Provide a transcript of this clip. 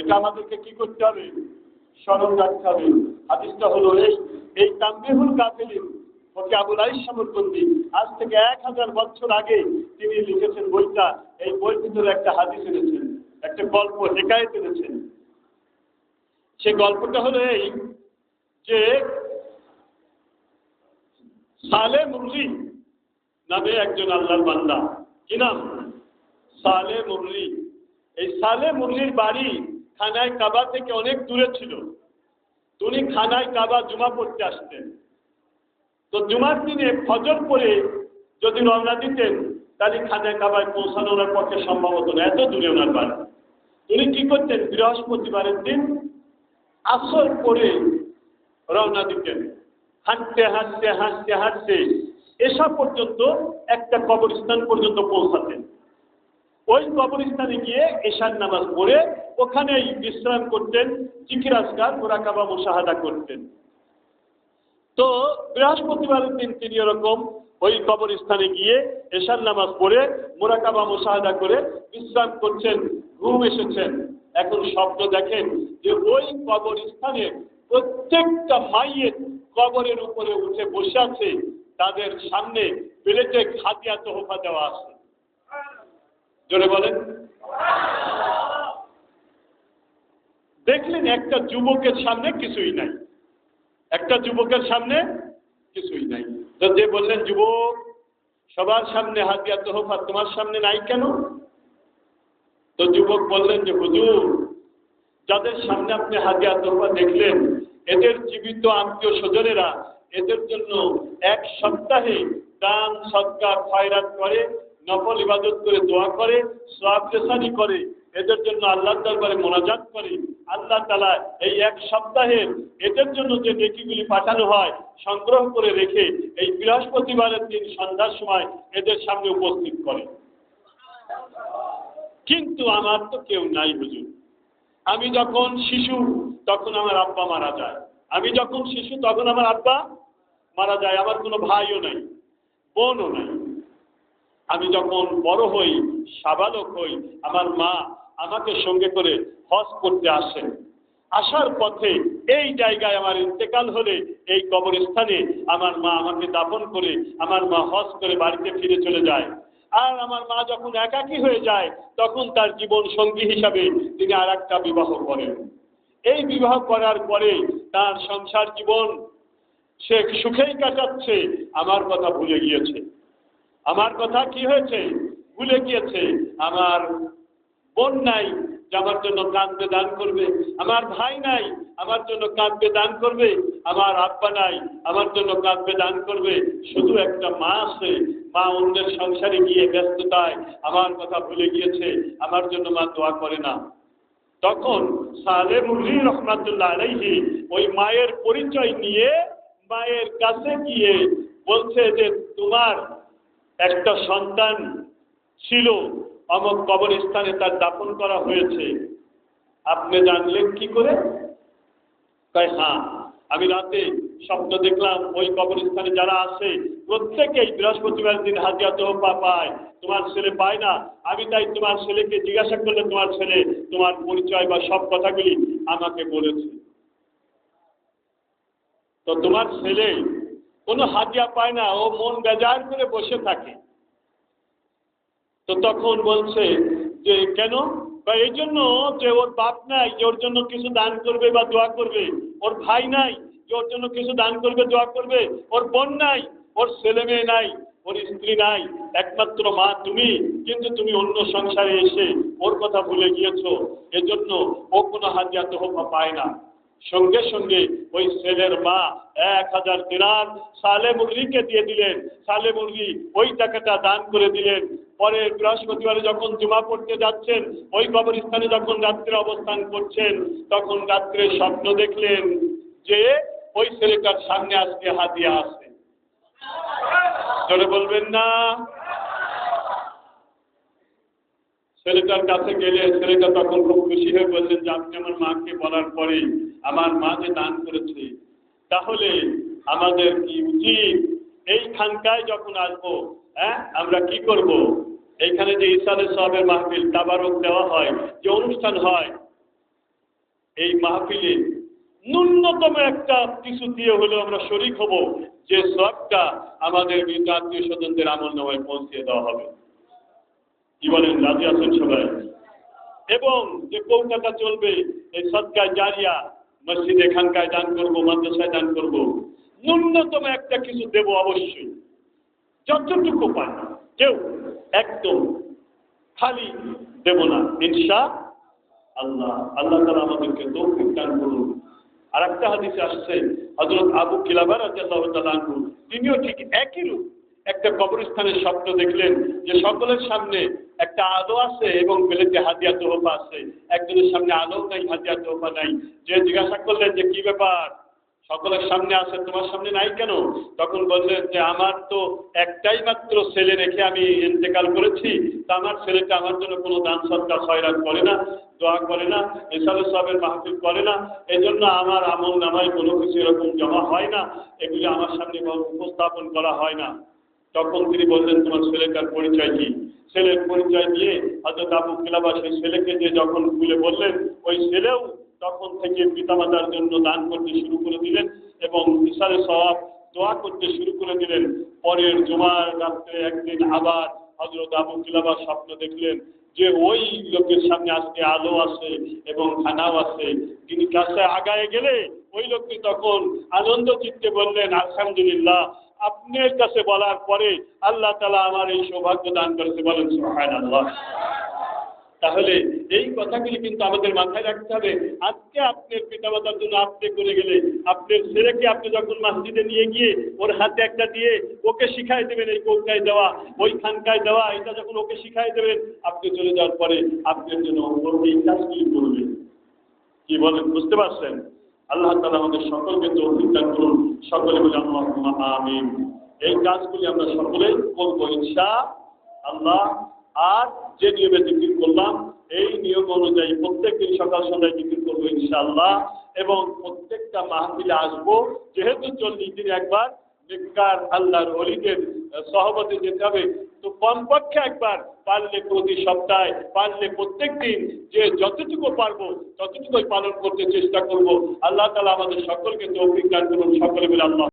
এটা আমাদেরকে কি করতে হবে? স্মরণ রাখতে হবে। হাদিসটা হলো এই তাম্বিহুল গাফিলিন ওকে আবুল আইস সমরবন্দি আজ থেকে এক হাজার বছর আগে তিনি লিখেছেন বইটা। এই বইর ভিতরে একটা হাদিস এনেছেন, একটা গল্প, হেকায়ত এনেছেন। সে গল্পটা হলো এই যে সালে মুরলি নামে একজন আল্লাহর বান্দা। কি নাম? সালে মুরলি এই সালে মুরলির বাড়ি খানায় কাবা থেকে অনেক দূরে ছিল। তিনি খানায় কাবা জুমা পড়তে আসতেন। তো জুমার দিনে ফজর পরে যদি রওনা দিতেন, তাহলে খানায় কাবায় পৌঁছানো ওনার পক্ষে সম্ভব হতো না, এত দূরে ওনার বাড়ি। তিনি কি করতেন? বৃহস্পতিবারের দিন আসর পরে রওনা দিতেন। হাঁটতে হাঁটতে হাঁটতে হাঁটতে এসা পর্যন্ত একটা কবরস্থান পর্যন্ত পৌঁছাতেন। ওই কবরস্থানে গিয়ে এশার নামাজ পড়ে ওখানেই বিশ্রাম করতেন জিকিরাজগার মোরাকাবা মুশাহাদা করতেন। তো বৃহস্পতিবারের দিন তিনি এরকম ওই কবরস্থানে গিয়ে এশার নামাজ পড়ে মোরাকাবা মুশাহাদা করে বিশ্রাম করছেন, ঘুম এসেছেন। এখন শব্দ দেখেন যে ওই কবরস্থানে প্রত্যেকটা মাইয়ের কবরের উপরে উঠে বসে আছে, তাদের সামনে প্লেটে খাতিয়া তোহফা দেওয়া আছে। জোরে বলেন। দেখলেন একটা যুবকের সামনে কিছুই নাই। একটা যুবকের সামনে কিছুই নাই। তো যে বললেন, যুবক, সবার সামনে হাতিয়া তোহফা তোমার সামনে নাই কেন? তো যুবক বললেন যে, হুজুর, যাদের সামনে আপনি হাতিয়া তোহফা দেখলেন, এদের জীবিত আত্মীয় স্বজনেরা এদের জন্য এক সপ্তাহে দান, সৎকার, খয়রাত করে নকল ইবাদত করে, দোয়া করে সাবলেসানি করে এদের জন্য আল্লাহ দরবারে মোনাজাত করি। আল্লাহ তালা এই এক সপ্তাহের এদের জন্য যে নেকিগুলি পাঠানো হয়, সংগ্রহ করে রেখে এই বৃহস্পতিবারের দিন সন্ধ্যার সময় এদের সামনে উপস্থিত করে। কিন্তু আমার তো কেউ নাই হুজুর। আমি যখন শিশু, তখন আমার আব্বা মারা যায়। আমি যখন শিশু, তখন আমার আব্বা মারা যায়। আমার কোনো ভাইও নাই, বোনও নাই। আমি যখন বড় হই, সাবালক হই, আমার মা আমাকে সঙ্গে করে হজ করতে আসেন আসার পথে এই জায়গায় আমার ইন্তেকাল হলে এই কবরস্থানে আমার মা আমাকে দাফন করে, আমার মা হজ করে বাড়িতে ফিরে চলে যায়। আর আমার মা যখন একাকী হয়ে যায়, তখন তার জীবন সঙ্গী হিসাবে তিনি আর একটা বিবাহ করেন। এই বিবাহ করার পরে তার সংসার জীবন সে সুখেই কাটাচ্ছে, আমার কথা ভুলে গিয়েছে। আমার কথা কি হয়েছে? ভুলে গিয়েছে। আমার বোন নাই যে আমার জন্য কাঁদবে দান করবে, আমার ভাই নাই আমার জন্য কাঁদবে দান করবে, আমার আব্বা নাই আমার জন্য কাঁদবে দান করবে। শুধু একটা মা আছে, মা অন্যের সংসারে গিয়ে ব্যস্ততায় আমার কথা ভুলে গিয়েছে, আমার জন্য মা দোয়া করে না। তখন সালে মুরলি রহমাতুল্লাহ আলাইহি ওই মায়ের পরিচয় নিয়ে মায়ের কাছে গিয়ে বলছে যে, তোমার একটা সন্তান ছিল অমক কবরস্থানে তার দাফন করা হয়েছে। আপনি জানলেন কি করে? তাই হ্যাঁ আমি রাতে স্বপ্ন দেখলাম ওই কবরস্থানে যারা আছে, প্রত্যেকেই বৃহস্পতিবার দিন হাজিয়া তোহফা পায়। তোমার ছেলে পায় না। আমি তাই তোমার ছেলেকে জিজ্ঞাসা করলে তোমার ছেলে, তোমার পরিচয় বা সব কথাগুলি আমাকে বলেছে। তো তোমার ছেলে কোনো হাজিয়া পায় না। ও মন বেজার করে বসে থাকে। তো তখন বলছে যে, কেন? বা এই জন্য যে ওর বাপ নাই, যে ওর জন্য কিছু দান করবে বা দোয়া করবে, ওর ভাই নাই, যে ওর জন্য কিছু দান করবে, দোয়া করবে, ওর বোন নাই, ওর ছেলে মেয়ে নাই, ওর স্ত্রী নাই, একমাত্র মা তুমি, কিন্তু তুমি অন্য সংসারে এসে ওর কথা ভুলে গিয়েছো, এজন্য ও কোনো হাজিয়া তোহফা পায় না। সঙ্গে সঙ্গে ওই ছেলের মা এক হাজার দিনার সালে মুরগিকে দিয়ে দিলেন। সালে মুরগি ওই টাকাটা দান করে দিলেন। পরে বৃহস্পতিবারে যখন জুমা পড়তে যাচ্ছেন, ওই কবরস্থানে যখন রাত্রে অবস্থান করছেন, তখন রাত্রে স্বপ্ন দেখলেন যে ওই ছেলেটার সামনে আজকে হাতিয়া আসে বলবেন না। ছেলেটার কাছে গেলে ছেলেটা তখন খুব খুশি হয়ে বললেন যে আপনি আমার মাকে বলার পরে আমার মা যে দান করেছে, তাহলে আমাদের কি উচিত? এই খানকায় যখন আসব হ্যাঁ আমরা কি করব? এইখানে যে ইসালে সবের মাহফিল, তাবারক দেওয়া হয়, যে অনুষ্ঠান হয়, এই মাহফিলে ন্যূনতম একটা কিছু দিয়ে হলেও আমরা শরিক হব, যে সবটা আমাদের আত্মীয় স্বজনদের আমল নামায় পৌঁছে দেওয়া হবে। কি বলেন, রাজি আছেন সবাই? এবং যে কৌটাটা চলবে, এই সৎকায় জারিয়া মসজিদ এখানকায় দান করব, মাদ্রাসায় দান করব, ন্যূনতম একটা কিছু দেব অবশ্যই। যতটুকু পায় কেউ একদম খালি দেব না, ইনশা আল্লাহ। আল্লাহ তালা আমাদেরকে তৌফিক দান করুন। আর একটা হাদিসে আসছে হজরত আবু কিলাবার আনহু, তিনিও ঠিক একই রূপ, একটা কবরস্থানের স্বপ্ন দেখলেন যে সকলের সামনে একটা আলো আছে এবং পেলেতে হাতিয়া তোহফা আছে। একজনের সামনে আলো নাই, হাতিয়া তোহফা নাই। যে জিজ্ঞাসা করলেন যে কি ব্যাপার? সকলের সামনে আছে, তোমার সামনে নাই কেন? তখন বললেন যে আমার তো একটাই মাত্র ছেলে রেখে আমি ইন্তেকাল করেছি। তা আমার ছেলেটা আমার জন্য কোনো দান সৎকার খয়রাত করে না, দোয়া করে না এসালে সবের মাহফিল করে না। এই জন্য আমার আমল নামায় কোনো কিছু এরকম জমা হয় না। এগুলি আমার সামনে উপস্থাপন করা হয় না। তখন তিনি বললেন, তোমার ছেলেটার পরিচয় কি? পরিচয় দিয়ে হয়তো আবু কিলাবা সেই ছেলেকে যে যখন খুলে বললেন, ওই ছেলেও তখন থেকে পিতামাতার জন্য দান করতে শুরু করে দিলেন এবং বিশালে সবাব দোয়া করতে শুরু করে দিলেন। পরের জুমার রাত্রে একদিন আবার হজরত আবু কিলাবা স্বপ্ন দেখলেন যে ওই লোকের সামনে আজকে আলো আছে এবং খানাও আছে তিনি কাছে আগায় গেলে ওই লোকটি তখন আনন্দ চিত্তে বললেন, আলহামদুলিল্লাহ আপনার কাছে বলার পরে আল্লাহ তালা আমার এই সৌভাগ্য দান করেছে বলেন তাহলে এই কথাগুলি কিন্তু আমাদের মাথায় রাখতে হবে। আজকে আপনার পিতামাতার জন্য আপনি করে গেলে, আপনার ছেলেকে আপনি যখন মসজিদে নিয়ে গিয়ে ওর হাতে একটা দিয়ে ওকে শিখাই দেবেন এই কৌটায় দেওয়া, ওই খানকায় দেওয়া, এটা যখন ওকে শিখাই দেবেন, আপনি চলে যাওয়ার পরে আপনার জন্য এই কাজগুলি করবেন। কি বলেন, বুঝতে পারছেন? আল্লাহ তালা আমাদের সকলকে তৌফিক দান করুন। সকলে বলে আমিন। এই কাজগুলি আমরা সকলেই করব, ইনশা আল্লাহ। আর যে নিয়মে জিকির করলাম, এই নিয়ম অনুযায়ী প্রত্যেক দিন সকাল সন্ধ্যায় জিকির করব ইনশাআল্লাহ এবং প্রত্যেকটা মাহফিলে আসব। যেহেতু চল্লিশ দিন একবার আল্লাহর অলিদের সহবতে যেতে হবে তো কমপক্ষে একবার পারলে প্রতি সপ্তাহে, পারলে প্রত্যেক দিন যে যতটুকু পারব, ততটুকুই পালন করতে চেষ্টা করব। আল্লাহ তালা আমাদের সকলকে তৌফিক দান করুন। সকলে মিলে আল্লাহ